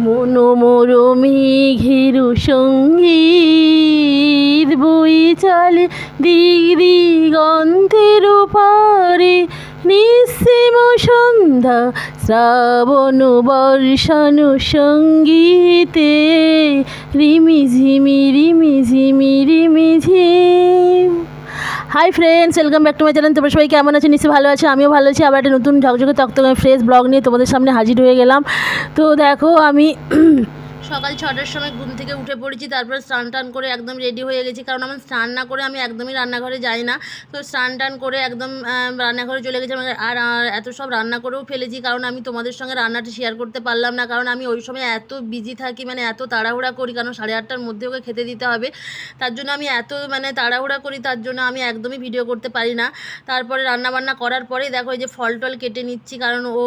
মনোমরমে ঘেরু সংগীত বই চলে দিক দিগন্তের পারে নিঃসীম সন্ধ্যা শ্রাবণ বর্ষণ সঙ্গীতে রিমি ঝিমি Rimi Jhimi, Rimi Jhim. Hi friends welcome back to my channel তোমরা সবাই কেমন আছে? নিশ্চয়ই ভালো আছে, আমিও ভালো আছি। আবার একটা নতুন ঝকঝকে তক্তকে ফ্রেশ ব্লগ নিয়ে তোমাদের সামনে হাজির হয়ে গেলাম। তো দেখো, আমি সকাল ছটার সময় ঘুম থেকে উঠে পড়েছি, তারপর স্নান টান করে একদম রেডি হয়ে গেছি। কারণ আমার স্নান না করে আমি একদমই রান্নাঘরে যাই না। তো স্নান টান করে একদম রান্নাঘরে চলে গেছি। আর এত সব রান্না করেও ফেলেছি। কারণ আমি তোমাদের সঙ্গে রান্নাটা শেয়ার করতে পারলাম না। কারণ আমি ওই সময় এত বিজি থাকি মানে এত তাড়াহুড়া করি, কারণ সাড়ে আটটার মধ্যে ওকে খেতে দিতে হবে। তার জন্য আমি এত মানে তাড়াহুড়া করি, তার জন্য আমি একদমই ভিডিও করতে পারি না। তারপরে রান্নাবান্না করার পরেই দেখো এই যে ফল টল কেটে নিচ্ছি। কারণ ও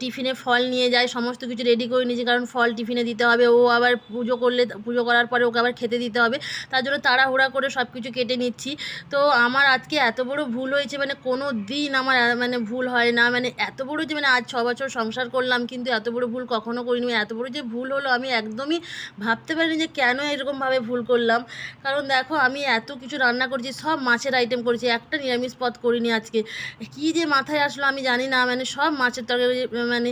টিফিনে ফল নিয়ে যায়, সমস্ত কিছু রেডি করে নিয়েছি। কারণ ফল টিফিনে হবে, ও আবার পুজো করলে, পুজো করার পরে ওকে আবার খেতে দিতে হবে। তার জন্য তাড়াহুড়া করে সব কিছু কেটে নিচ্ছি। তো আমার আজকে এত বড় ভুল হয়েছে মানে কোনো দিন আমার মানে ভুল হয় না মানে এত বড় যে মানে আজ ছ বছর সংসার করলাম, কিন্তু এত বড় ভুল কখনো করিনি। এত বড় যে ভুল হলো, আমি একদমই ভাবতে পারিনি যে কেন এরকমভাবে ভুল করলাম। কারণ দেখো, আমি এত কিছু রান্না করেছি, সব মাছের আইটেম করেছি, একটা নিরামিষ পদ করিনি আজকে। কী যে মাথায় আসলো আমি জানি না মানে সব মাছের তরকারি মানে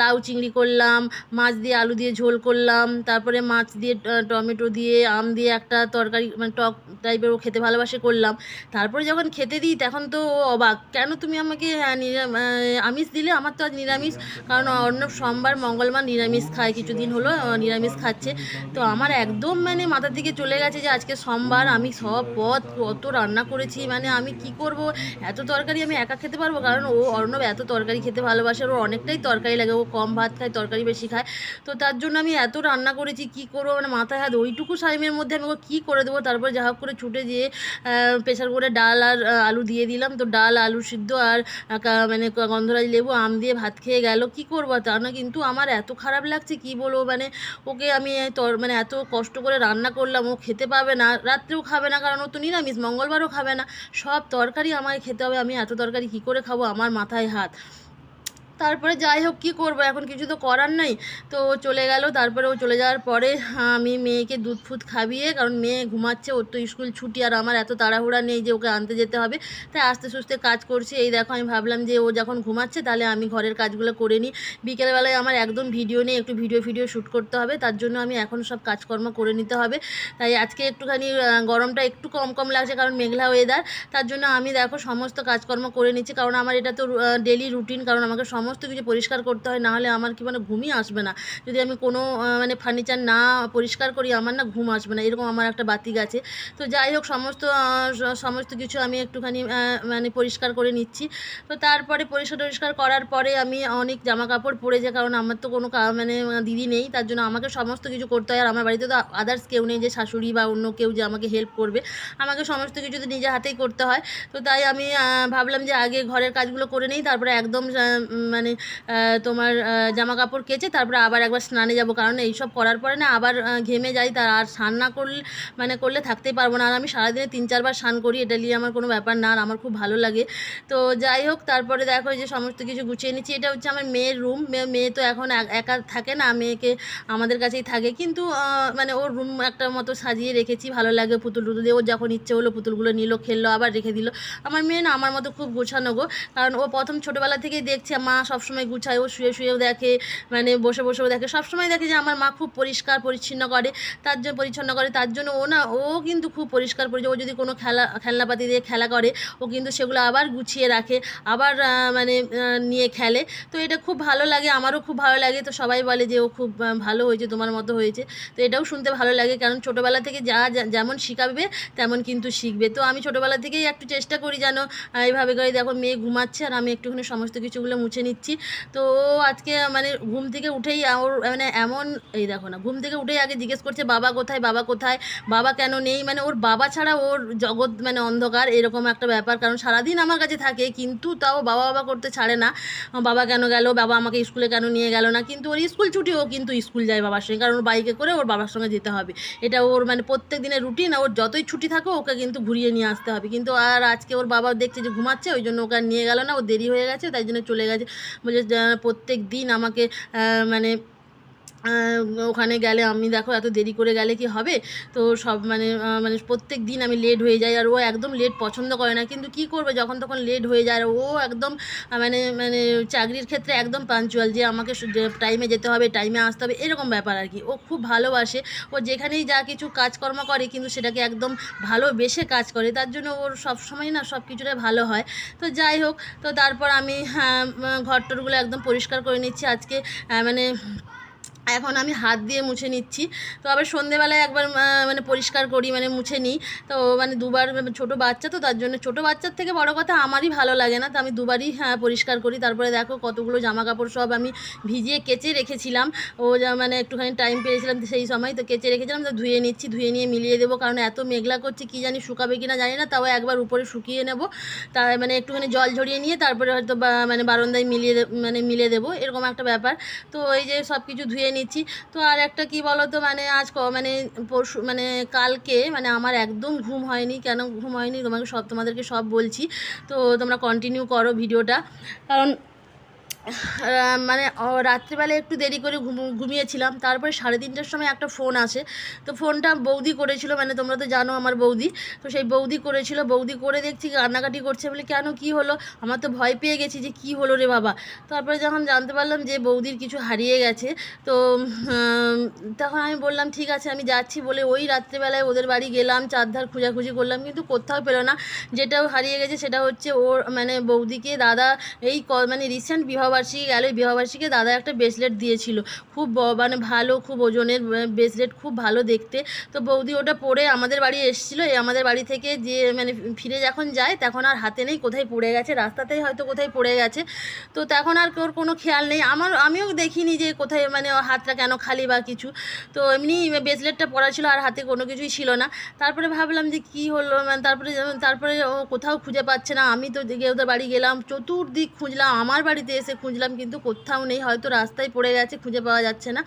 লাউ চিংড়ি করলাম, মাছ দিয়ে আলু দিয়ে ঝোল করলাম, তারপরে মাছ দিয়ে টমেটো দিয়ে, আম দিয়ে একটা তরকারি মানে টক টাইপের ও খেতে ভালোবাসে করলাম। তারপরে যখন খেতে দিই, তখন তো ও অবাক, কেন তুমি আমাকে নিরাম- আমিষ দিলে? আমার তো আজ নিরামিষ, কারণ অর্ণব সোমবার, মঙ্গলবার নিরামিষ খায়, কিছুদিন হলো নিরামিষ খাচ্ছে। তো আমার একদম মানে মাথার দিকে চলে গেছে যে আজকে সোমবার, আমি সব পদ, কত রান্না করেছি মানে আমি কি করব? এত তরকারি আমি একা খেতে পারব? কারণ ও, অর্ণব এত তরকারি খেতে ভালোবাসে, ওর অনেকটাই তরকারি লাগে, ও কম ভাত খায়, তরকারি বেশি খায়। তো তার জন্য আমি এত রান্না করেছি, কি করব? মানে মাথায় হাত, ওইটুকু টাইমের মধ্যে আমি ওকে কী করে দেবো? তারপর যা হোক করে ছুটে যেয়ে প্রেশার করে ডাল আর আলু দিয়ে দিলাম। তো ডাল, আলু সিদ্ধ আর মানে গন্ধরাজ লেবু, আম দিয়ে ভাত খেয়ে গেল। কি করব? তা না, কিন্তু আমার এত খারাপ লাগছে, কি বলব? মানে ওকে আমি তর মানে এত কষ্ট করে রান্না করলাম, ও খেতে পাবে না, রাত্রেও খাবে না, কারণ ও তো নিরামিষ, মঙ্গলবারও খাবে না। সব তরকারি আমায় খেতে হবে, আমি এত তরকারি কী করে খাব? আমার মাথায় হাত। তারপরে যাই হোক, কী করব? এখন কিছু তো করার নেই। তো চলে গেল, তারপরে ও চলে যাওয়ার পরে আমি মেয়েকে দুধ ফুদ খাবিয়ে কারণ মেয়ে ঘুমাচ্ছে, ওর তো স্কুল ছুটি, আর আমার এত তাড়াহুড়া নেই যে ওকে আনতে যেতে হবে। তাই আস্তে সুস্তে কাজ করছি। এই দেখো, আমি ভাবলাম যে ও যখন ঘুমাচ্ছে, তাহলে আমি ঘরের কাজগুলো করে নিই। বিকেলবেলায় আমার একদম ভিডিও নেই, একটু ভিডিও ভিডিও শ্যুট করতে হবে, তার জন্য আমি এখন সব কাজকর্ম করে নিতে হবে। তাই আজকে একটুখানি গরমটা একটু কম কম লাগছে, কারণ মেঘলা ওয়েদার তার জন্য আমি দেখো সমস্ত কাজকর্ম করে নিচ্ছি, কারণ আমার এটা তো ডেলি রুটিন কারণ আমাকে সমস্ত কিছু পরিষ্কার করতে হয়, নাহলে আমার কি মানে ঘুমই আসবে না। যদি আমি কোনো মানে ফার্নিচার না পরিষ্কার করি, আমার না ঘুম আসবে না, এরকম আমার একটা বাতি আছে তো যাই হোক, সমস্ত সমস্ত কিছু আমি একটুখানি মানে পরিষ্কার করে নিচ্ছি। তো তারপরে পরিষ্কার টরিষ্কার করার পরে আমি অনেক জামা কাপড় পরে যাই কারণ আমার তো কোনো মানে দিদি নেই, তার জন্য আমাকে সমস্ত কিছু করতে হয়। আর আমার বাড়িতে তো আদার্স কেউ নেই যে, শাশুড়ি বা অন্য কেউ যে, আমাকে হেল্প করবে। আমাকে সমস্ত কিছু তো নিজে হাতেই করতে হয়। তো তাই আমি ভাবলাম যে, আগে ঘরের কাজগুলো করে নিই, তারপরে একদম মানে তোমার জামা কাপড় কেচে তারপরে আবার একবার স্নানে যাব। কারণ এইসব করার পরে না আবার ঘেমে যাই, তার আর স্নান না করলে মানে করলে থাকতেই পারব না। আর আমি সারাদিনে তিন চারবার স্নান করি, এটা নিয়ে আমার কোনো ব্যাপার না, আর আমার খুব ভালো লাগে। তো যাই হোক, তারপরে দেখো যে সমস্ত কিছু গুছিয়ে নিচ্ছি। এটা হচ্ছে আমার মেয়ের রুম। মেয়ে তো এখন একা থাকে না, মেয়েকে আমাদের কাছেই থাকে। কিন্তু মানে ওর রুম একটা মতো সাজিয়ে রেখেছি, ভালো লাগে পুতুল টুতুল দিয়ে। ওর যখন ইচ্ছে হলো পুতুলগুলো নিল, খেললো, আবার রেখে দিল। আমার মেয়ে না আমার মতো খুব গোছানো গো। কারণ ও প্রথম ছোটোবেলা থেকেই দেখছে, মা সবসময় গুছায় ও শুয়ে শুয়েও দেখে মানে বসে বসেও দেখে। সবসময় দেখে যে আমার মা খুব পরিষ্কার পরিচ্ছন্ন করে, তার জন্য পরিচ্ছন্ন করে, তার জন্য ও না, ও কিন্তু খুব পরিষ্কার পরিচ্ছন্ন ও যদি কোনো খেলা, খেলনাপাতি দিয়ে খেলা করে, ও কিন্তু সেগুলো আবার গুছিয়ে রাখে, আবার মানে নিয়ে খেলে। তো এটা খুব ভালো লাগে, আমারও খুব ভালো লাগে। তো সবাই বলে যে ও খুব ভালো হয়েছে, তোমার মতো হয়েছে। তো এটাও শুনতে ভালো লাগে, কারণ ছোটোবেলা থেকে যা যেমন শিখাবে, তেমন কিন্তু শিখবে। তো আমি ছোটোবেলা থেকেই একটু চেষ্টা করি যেন এইভাবে করে দেখো, মেয়ে ঘুমাচ্ছে আর আমি একটুখানি সমস্ত কিছুগুলো মুছে নিচ্ছি। তো ও আজকে মানে ঘুম থেকে উঠেই ওর মানে এমন এই দেখো না, ঘুম থেকে উঠেই আগে জিজ্ঞেস করছে, বাবা কোথায়? বাবা কোথায়? বাবা কেন নেই? মানে ওর বাবা ছাড়া ওর জগৎ মানে অন্ধকার, এরকম একটা ব্যাপার। কারণ সারাদিন আমার কাছে থাকে, কিন্তু তাও বাবা বাবা করতে ছাড়ে না। বাবা কেন গেল? বাবা আমাকে স্কুলে কেন নিয়ে গেল না? কিন্তু ওর স্কুল ছুটি ও কিন্তু স্কুল যায় বাবার সঙ্গে, কারণ ওর বাইকে করে ওর বাবার সঙ্গে যেতে হবে। এটা ওর মানে প্রত্যেক দিনের রুটিন ওর যতই ছুটি থাকে ওকে কিন্তু ঘুরিয়ে নিয়ে আসতে হবে। কিন্তু আর আজকে ওর বাবা দেখছে যে ঘুমাচ্ছে, ওই জন্য ওকে নিয়ে গেল না, ও দেরি হয়ে গেছে, তাই জন্য চলে গেছে। বলছে প্রত্যেক দিন আমাকে মানে ওখানে গেলে আমি দেখো এত দেরি করে গেলে কি হবে? তো সব মানে মানে প্রত্যেক দিন আমি লেট হয়ে যাই আর ও একদম লেট পছন্দ করে না। কিন্তু কি করবে যখন তখন লেট হয়ে যায় আর ও একদম মানে মানে চাকরির ক্ষেত্রে একদম পাঞ্চুয়াল যে আমাকে টাইমে যেতে হবে টাইমে আসতে হবে এরকম ব্যাপার আর কি। ও খুব ভালোবাসে। ও যেখানেই যা কিছু কাজকর্ম করে কিন্তু সেটাকে একদম ভালোবেসে কাজ করে। তার জন্য ওর সব সময় না সব কিছুটাই ভালো হয়। তো যাই হোক তো তারপর আমি হ্যাঁ, ঘর টরগুলো একদম পরিষ্কার করে নিচ্ছি। আজকে মানে এখন আমি হাত দিয়ে মুছে নিচ্ছি। তো আবার সন্ধেবেলায় একবার মানে পরিষ্কার করি মানে মুছে নিই। তো মানে দুবার ছোটো বাচ্চা তো, তার জন্য ছোটো বাচ্চার থেকে বড় কথা আমারই ভালো লাগে না। তো আমি দুবারই হ্যাঁ পরিষ্কার করি। তারপরে দেখো কতগুলো জামা কাপড় সব আমি ভিজিয়ে কেচে রেখেছিলাম। ও যা মানে একটুখানি টাইম পেয়েছিলাম সেই সময়, তো কেচে রেখেছিলাম, তো ধুয়ে নিচ্ছি, ধুয়ে নিয়ে মিলিয়ে দেবো। কারণ এত মেঘলা করছে, কি জানি শুকাবে কি না জানি না, তাও একবার উপরে শুকিয়ে নেব। তা মানে একটুখানি জল ঝরিয়ে নিয়ে তারপরে হয়তো মানে বারান্দায় মিলিয়ে মানে মিলিয়ে দেবো, এরকম একটা ব্যাপার। তো এই যে সব কিছু ধুয়ে নিচ্ছি। তো আর একটা কি বলো তো মানে আজ মানে পরশু মানে কালকে মানে আমার একদম ঘুম হয়নি। কেন ঘুম হয়নি? তোমাকে সব, তোমাদেরকে সব বলছি। তো তোমরা কন্টিনিউ করো ভিডিওটা। কারণ মানে রাত্রিবেলা একটু দেরি করে ঘুম- ঘুমিয়েছিলাম। তারপরে সাড়ে তিনটার সময় একটা ফোন আসে। তো ফোনটা বৌদি করেছিল মানে তোমরা তো জানো আমার বৌদি। তো সেই বৌদি করেছিল, বৌদি করে দেখছি কান্নাকাটি করছে। বলে, কেন? কি হলো? আমার তো ভয় পেয়ে গেছি যে কি হলো রে বাবা। তারপরে যখন জানতে পারলাম যে বৌদির কিছু হারিয়ে গেছে, তো তখন আমি বললাম, ঠিক আছে, আমি যাচ্ছি। বলে ওই রাত্রিবেলায় ওদের বাড়ি গেলাম, চারধার খোঁজাখুঁজি করলাম। কিন্তু কোথাও পেল না। যেটাও হারিয়ে গেছে সেটা হচ্ছে ওর মানে বৌদিকে দাদা, এই মানে রিসেন্ট বিবাহবার্ষিকী গেল। বিবাহবার্ষিকী দাদা একটা ব্রেসলেট দিয়েছিল। খুব মানে ভালো, খুব ওজনের ব্রেসলেট খুব ভালো দেখতে। তো বৌদি ওটা পরে আমাদের বাড়ি এসেছিল। এই আমাদের বাড়ি থেকে যে মানে ফিরে যখন যায়, তখন আর হাতে নেই, কোথায় পড়ে গেছে? রাস্তাতেই হয়তো কোথায় পড়ে গেছে। তো তখন আর ওর কোনো খেয়াল নেই। আমার, আমিও দেখিনি যে কোথায় মানে হাতটা কেন খালি বা কিছু। তো এমনি ব্রেসলেটটা পরা ছিল, আর হাতে কোনো কিছুই ছিল না। তারপরে ভাবলাম যে কি হলো? মানে তারপরে তারপরে ও কোথাও খুঁজে পাচ্ছে না। আমি তো ওদের বাড়ি গেলাম, চতুর্দিক খুঁজলাম। আমার বাড়িতে এসে খুঁজলাম কিন্তু কোথাও নেই, হয়তো রাস্তায় পড়ে গেছে, খুঁজে পাওয়া যাচ্ছে না।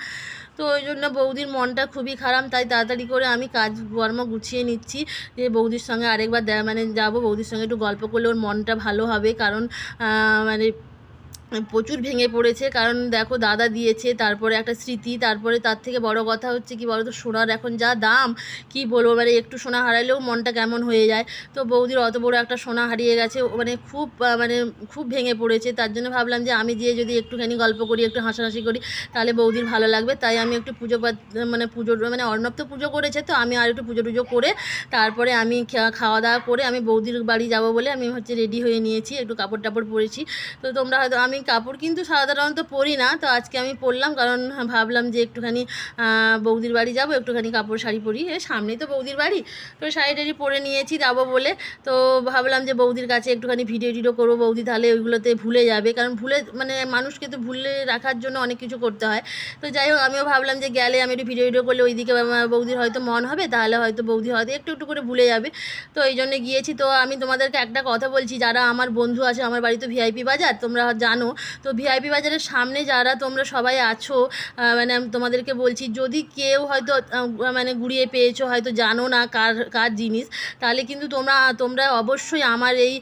তো ওই জন্য বৌদির মনটা খুবই খারাপ, তাই তাড়াতাড়ি করে আমি কাজ কাজকর্ম গুছিয়ে নিচ্ছি। যে বৌদির সঙ্গে আরেকবার মানে যাব, বৌদির সঙ্গে একটু গল্প করলে ওর মনটা ভালো হবে, কারণ মানে প্রচুর ভেঙে পড়েছে। কারণ দেখো, দাদা দিয়েছে, তারপরে একটা স্মৃতি, তারপরে তার থেকে বড় কথা হচ্ছে কি বলো তো সোনার এখন যা দাম, কি বলব মানে একটু সোনা হারালেও মনটা কেমন হয়ে যায়। তো বৌদির অত বড় একটা সোনা হারিয়ে গেছে মানে খুব মানে খুব ভেঙে পড়েছে। তার জন্য ভাবলাম যে আমি যেয়ে যদি একটুখানি গল্প করি, একটু হাসাহাসি করি, তাহলে বৌদির ভালো লাগবে। তাই আমি একটু পুজো মানে পুজো মানে অর্ণব তো পুজো করেছে, তো আমি আর একটু পুজো টুজো করে, তারপরে আমি খাওয়া দাওয়া করে আমি বৌদির বাড়ি যাব বলে আমি হচ্ছে রেডি হয়ে নিয়েছি, একটু কাপড় টাপড় পরেছি। তো তোমরা হয়তো, আমি কাপড় কিন্তু সাধারণত পরি না, তো আজকে আমি পরলাম কারণ ভাবলাম যে একটুখানি বৌদির বাড়ি যাব, একটুখানি কাপড় শাড়ি পরি। সামনেই তো বৌদির বাড়ি, তো শাড়ি টাড়ি পরে নিয়েছি যাব বলে, তো ভাবলাম যে বৌদির কাছে একটুখানি ভিডিও টিডিও করব, বৌদি তাহলে ওইগুলোতে ভুলে যাবে, কারণ ভুলে মানে মানুষকে তো ভুলে রাখার জন্য অনেক কিছু করতে হয়। তো যাই হোক, আমিও ভাবলাম যে গেলে আমি একটু ভিডিও ভিডিও করলে ওইদিকে বৌদির হয়তো মন হবে, তাহলে হয়তো বৌদি হয়তো একটু একটু করে ভুলে যাবে। তো এই জন্য গিয়েছি, তো আমি তোমাদেরকে একটা কথা বলছি, যারা আমার বন্ধু আছে, আমার বাড়ি তো ভিআইপি বাজার, তোমরা জানো তো ভিআইপি বাজারের সামনে যারা তোমরা সবাই আছো মানে আমি তোমাদেরকে বলছি, যদি কেউ হয়তো মানে গুড়িয়ে পেয়েছ, হয়তো জানো না কার কার জিনিস, তাহলে কিন্তু তোমরা তোমরা অবশ্যই আমার এই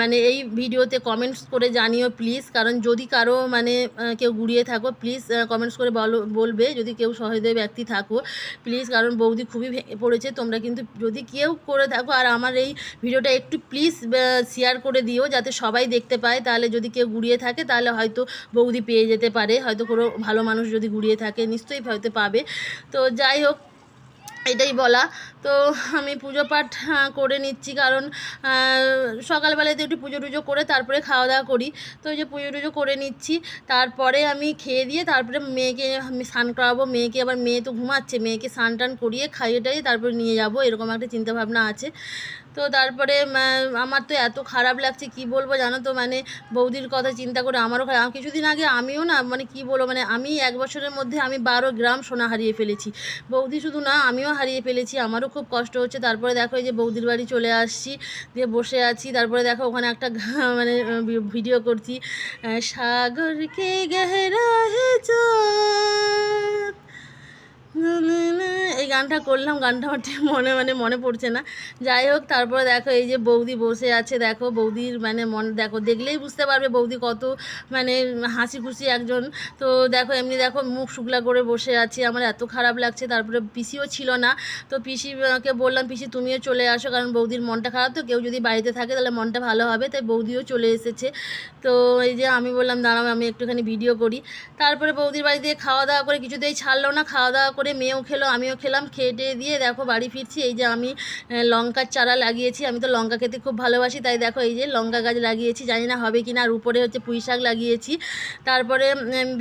মানে এই ভিডিওতে কমেন্টস করে জানিও প্লিজ কারণ যদি কারও মানে কেউ গুড়িয়ে থাকো প্লিজ কমেন্টস করে বলো, বলবে, যদি কেউ সহৃদয় ব্যক্তি থাকো প্লিজ কারণ বৌদি খুবই ভেঙে পড়েছে, তোমরা কিন্তু যদি কেউ করে থাকো, আর আমার এই ভিডিওটা একটু প্লিজ শেয়ার করে দিও, যাতে সবাই দেখতে পায়, তাহলে যদি কেউ গুড়িয়ে থাকে তাহলে হয়তো বৌদি পেয়ে যেতে পারে। হয়তো কোনো ভালো মানুষ যদি ঘুরিয়ে থাকে, নিশ্চয়ই হয়তো পাবে। তো যাই হোক, এটাই বলা। তো আমি পুজো পাঠ করে নিচ্ছি কারণ আহ, সকালবেলাতে একটু পুজো টুজো করে তারপরে খাওয়া দাওয়া করি। তো ওই যে পুজো টুজো করে নিচ্ছি তারপরে আমি খেয়ে দিয়ে তারপরে মেয়েকে আমি স্নান করাবো মেয়েকে আবার মেয়ে তো ঘুমাচ্ছে মেয়েকে স্নান টান করিয়ে খাইয়ে টাইয়ে তারপরে নিয়ে যাব এরকম একটা চিন্তাভাবনা আছে। তো তারপরে আমার তো এত খারাপ লাগছে কি বলব জানো তো? মানে বৌদির কথা চিন্তা করে আমারও কিছুদিন আগে আমিও না মানে কি বলব মানে আমি এক বছরের মধ্যে আমি বারো গ্রাম সোনা হারিয়ে ফেলেছি। বৌদি শুধু না আমিও হারিয়ে ফেলেছি আমারও খুব কষ্ট হচ্ছে। তারপরে দেখো এই যে বৌদির বাড়ি চলে আসছি, দিয়ে বসে আছি। তারপরে দেখো ওখানে একটা মানে ভিডিও করছি। সাগরকে গেহরা হে এই গানটা করলাম, গানটা আমার মনে মানে মনে পড়ছে না। যাই হোক, তারপরে দেখো এই যে বৌদি বসে আছে, দেখো বৌদির মানে মন, দেখো দেখলেই বুঝতে পারবে বৌদি কত মানে হাসি খুশি একজন। তো দেখো এমনি দেখো মুখ শুকলা করে বসে আছে, আমার এত খারাপ লাগছে, তারপরে পিসিও ছিল না। তো পিসিকে বললাম, পিসি, তুমিও চলে আসো, কারণ বৌদির মনটা খারাপ তো, কেউ যদি বাড়িতে থাকে তাহলে মনটা ভালো হবে। তাই বৌদিও চলে এসেছে। তো এই যে আমি বললাম, দাঁড়াও, আমি একটুখানি ভিডিও করি। তারপরে বৌদির বাড়ি দিয়ে খাওয়া দাওয়া করে কিছুতেই ছাড়লো না খাওয়া দাওয়া করে মেয়েও খেলো, আমিও খেলাম, খেয়ে টেয়ে দিয়ে দেখো বাড়ি ফিরছি। এই যে আমি লঙ্কার চারা লাগিয়েছি, আমি তো লঙ্কা খেতে খুব ভালোবাসি, তাই দেখো এই যে লঙ্কা গাছ লাগিয়েছি, জানি না হবে কি না আর উপরে হচ্ছে পুঁই শাক লাগিয়েছি। তারপরে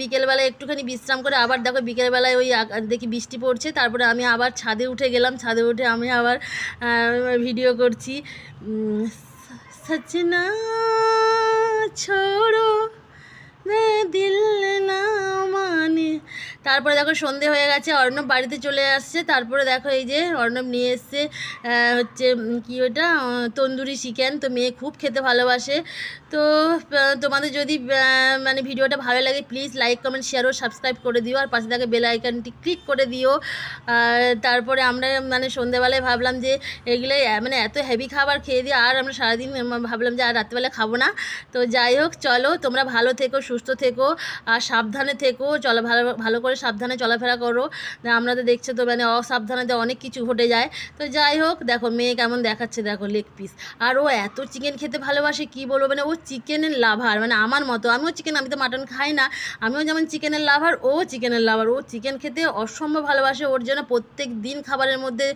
বিকেলবেলায় একটুখানি বিশ্রাম করে আবার দেখো বিকেলবেলায় ওই দেখি বৃষ্টি পড়ছে, তারপরে আমি আবার ছাদে উঠে গেলাম, ছাদে উঠে আমি আবার ভিডিও করছি। সজনা ছোড়ো দিল না মানে তারপরে দেখো সন্ধে হয়ে গেছে, অর্ণব বাড়িতে চলে আসছে। তারপরে দেখো এই যে অর্ণব নিয়ে এসছে হচ্ছে কি ওটা? তন্দুরি চিকেন তো মেয়ে খুব খেতে ভালোবাসে। তো তোমাদের যদি মানে ভিডিওটা ভালো লাগে প্লিজ লাইক কমেন্ট শেয়ার ও সাবস্ক্রাইব করে দিও। আর পাশে থাকে বেল আইকনটি ক্লিক করে দিও। তারপরে আমরা মানে সন্ধেবেলায় ভাবলাম যে, এগুলো মানে এত হেভি খাবার খেয়ে দিয়ে আর আমরা সারাদিন ভাবলাম যে আর রাত্রেবেলা খাব না। তো যাই হোক, চলো, তোমরা ভালো থেকো, সুস্থ থেকো, আর সাবধানে থেকো। চলো, ভালো ভালো করে সাবধানে চলাফেরা করো। আমরা তো দেখছ তো মানে অসাবধানেতে অনেক কিছু ঘটে যায়। তো যাই হোক, দেখো, মেয়ে কেমন দেখাচ্ছে, দেখো লেগ পিস আর ও এত চিকেন খেতে ভালোবাসে, কি বলব? মানে ও চিকেনের লাভার মানে আমার মতো। আমিও চিকেন আমি তো মাটন খাই না। আমিও যেমন চিকেনের লাভার ও চিকেনের লাভার ও চিকেন খেতে অসম্ভব ভালোবাসে। ওর জন্য প্রত্যেক দিন খাবারের মধ্যে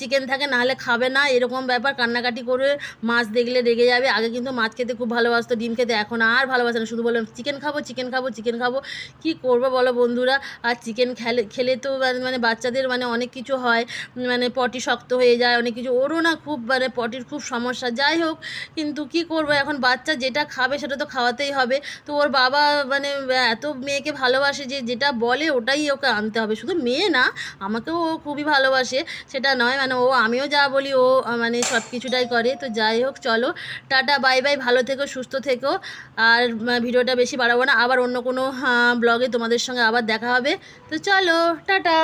চিকেন থাকে নাহলে খাবে না। এরকম ব্যাপার, কান্নাকাটি করে মাছ দেখলে রেগে যাবে। আগে কিন্তু মাছ খেতে খুব ভালোবাসতো, ডিম খেতে। এখন আর ভালোবাসে না। শুধু বললাম চিকেন খাব চিকেন খাব চিকেন খাব। কি করব বলো বন্ধুরা? আর চিকেন খেলে খেলে তো মানে- মানে বাচ্চাদের মানে অনেক কিছু হয় মানে পটি শক্ত হয়ে যায়, অনেক কিছু। ওরও না খুব মানে পটির খুব সমস্যা। যাই হোক, কিন্তু কি করব, এখন বাচ্চা যেটা খাবে সেটা তো খাওয়াতেই হবে। তো ওর বাবা মানে এত মেয়েকে ভালোবাসে যে যেটা বলে ওটাই ওকে আনতে হবে। শুধু মেয়ে না, আমাকেও ও খুবই ভালোবাসে, সেটা নয় মানে ও আমিও যা বলি, ও মানে সব কিছুটাই করে। তো যাই হোক, চলো, টাটা, বাই বাই, ভালো থেকো, সুস্থ থেকো। আর ভিডিওটা বেশি বাড়াবো না। আবার অন্য কোনো ব্লগে তোমাদের সঙ্গে আবার দেখা হবে তো চলো টাটা